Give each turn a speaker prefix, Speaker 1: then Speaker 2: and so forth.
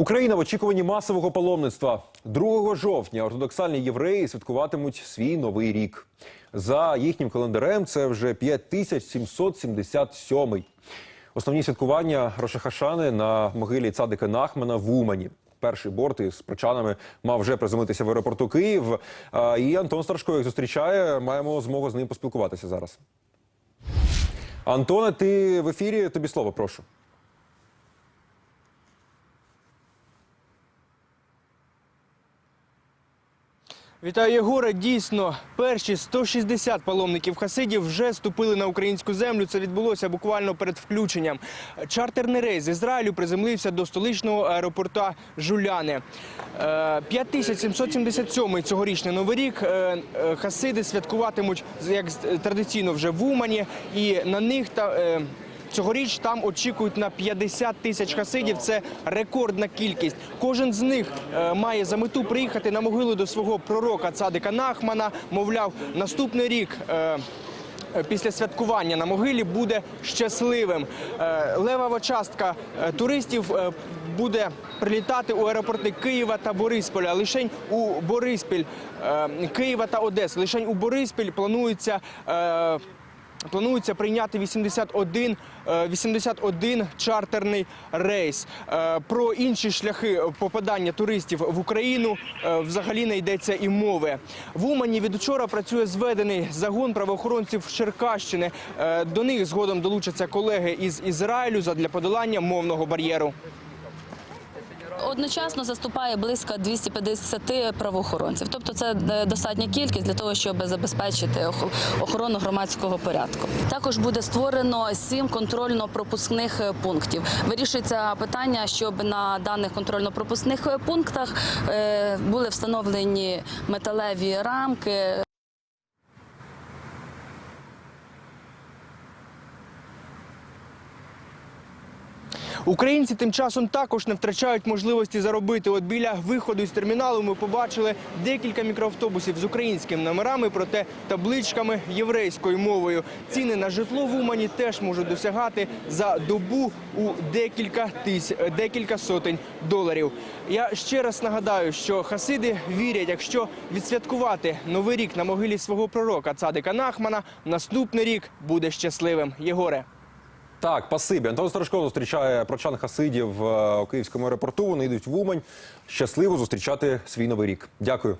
Speaker 1: Україна в очікуванні масового паломництва 2 жовтня. Ортодоксальні євреї святкуватимуть свій новий рік. За їхнім календарем це вже 5777. Основні святкування Рошахашани на могилі цадика Нахмана в Умані. Перший борт із прочанами мав вже приземлитися в аеропорту Київ. І Антон Старшко їх зустрічає. Маємо змогу з ним поспілкуватися зараз. Антоне, ти в ефірі? Тобі слово, прошу.
Speaker 2: Вітаю, Єгоре. Дійсно, перші 160 паломників хасидів вже ступили на українську землю. Це відбулося буквально перед включенням. Чартерний рейс з Ізраїлю приземлився до столичного аеропорта Жуляни. Е, 5777 цьогорічний новий рік. е, е, Хасиди святкуватимуть як традиційно вже в Умані, і на них та. Цьогоріч там очікують на 50 тисяч хасидів. Це рекордна кількість. Кожен з них е, має за мету приїхати на могилу до свого пророка Цадика Нахмана. Мовляв, наступний рік. е, е, Після святкування на могилі буде щасливим. Левова частка туристів буде прилітати у аеропорти Києва та Борисполя. Лишень у Бориспіль, Києва та Одеси. Лишень у Бориспіль планується. Е, Планується прийняти 81, е, 81 чартерний рейс. Е, Про інші шляхи попадання туристів в Україну е, взагалі не йдеться і мови. В Умані від учора працює зведений загон правоохоронців Черкащини. Е, До них згодом долучаться колеги із Ізраїлю задля подолання мовного бар'єру.
Speaker 3: Одночасно заступає близько 250 правоохоронців. Тобто це е, достатня кількість для того, щоб забезпечити охорону громадського порядку. Також буде створено сім контрольно-пропускних е, пунктів. Вирішується питання, щоб на даних контрольно-пропускних е, пунктах були встановлені металеві рамки.
Speaker 2: Українці тим часом також не втрачають можливості заробити. От біля виходу з терміналу ми побачили декілька мікроавтобусів з українськими номерами, проте табличками єврейською мовою. Ціни на житло в Умані теж можуть досягати за добу у декілька тис... декілька сотень доларів. Я ще раз нагадаю, що хасиди вірять, якщо відсвяткувати новий рік на могилі свого пророка Цадика Нахмана, наступний рік буде щасливим. Єгоре.
Speaker 1: Так, пасибі. Антон Старшко зустрічає прочан Хасидів е, у Київському аеропорту. Вони йдуть в Умань щасливо зустрічати свій новий рік. Дякую.